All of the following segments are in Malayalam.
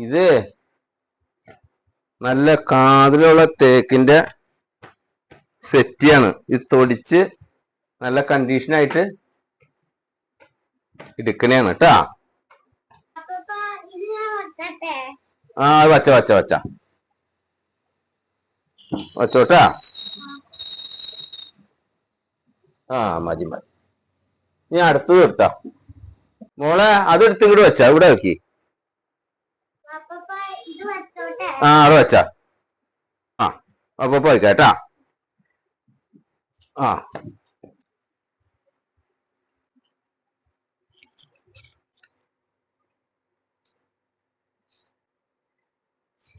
ഇത് നല്ല കാതിലുള്ള തേക്കിന്റെ സെറ്റിയാണ് ഇത് തൊടിച്ച് നല്ല കണ്ടീഷനായിട്ട് എടുക്കണേണ് കേട്ടാ ആ വച്ച വച്ച വച്ച. വച്ചോട്ടാ ആ മതി മതി. നീ അടുത്തത് എടുത്താ. മോളെ അത് എടുത്ത് ഇങ്ങോട്ട് വെച്ചാ. ഇവിടെ വെക്കി. ആ അവിടെ വെച്ചാ. ആ അപ്പൊ പോയിക്കാട്ടാ. ആ.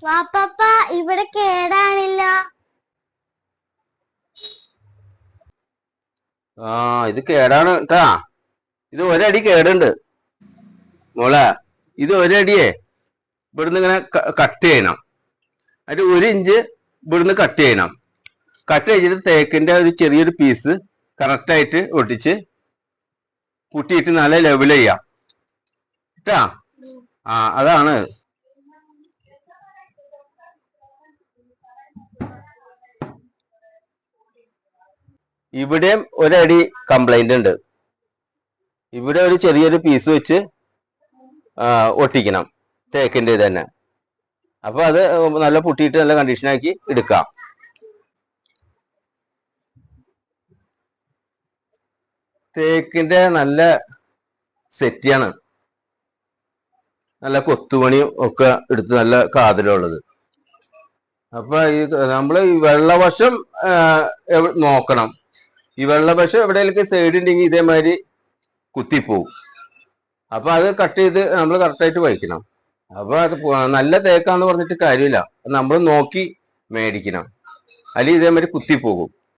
വാപ്പപ്പ ഇവിടെ കേടാണില്ല. ആ ഇത് കേടാണ് കേട്ടാ ഇത് ഒരടി കേടുണ്ട്. മോളെ ഇത് ഒരടിയേ. ഇവിടുന്ന് ഇങ്ങനെ കട്ട് ചെയ്യണം. അതിന്റെ ഒരു ഇഞ്ച് ഇവിടുന്ന് കട്ട് ചെയ്യണം. കട്ട് ചെയ്തിട്ട് തേക്കിന്റെ ഒരു ചെറിയൊരു പീസ് കറക്റ്റായിട്ട് ഒട്ടിച്ച് കുട്ടിയിട്ട് നല്ല ലെവൽ ചെയ്യാം. കേട്ടാ ആ അതാണ്. ഇവിടെയും ഒരടി കംപ്ലൈന്റ് ഉണ്ട്. ഇവിടെ ഒരു ചെറിയൊരു പീസ് വെച്ച് ഒട്ടിക്കണം തേക്കിന്റെ തന്നെ. അപ്പൊ അത് നല്ല പൊട്ടിയിട്ട് നല്ല കണ്ടീഷനാക്കി എടുക്കാം. തേക്കിന്റെ നല്ല സെറ്റിയാണ് നല്ല കൊത്തുപണിയും ഒക്കെ എടുത്ത് നല്ല കാതിലുള്ളത്. അപ്പൊ ഈ നമ്മൾ ഈ വെള്ളവശം നോക്കണം. ഈ വെള്ളവശം എവിടെയെങ്കിലും സൈഡ് ഉണ്ടെങ്കിൽ ഇതേമാതിരി കുത്തിപ്പോവും. അപ്പൊ അത് കട്ട് ചെയ്ത് നമ്മൾ കറക്റ്റായിട്ട് വയ്ക്കണം. അപ്പൊ അത് നല്ല തേക്കാന്ന് പറഞ്ഞിട്ട് കാര്യമില്ല. നമ്മൾ നോക്കി മേടിക്കണം. അല്ലെങ്കിൽ ഇതേമാതിരി കുത്തിപ്പോകും.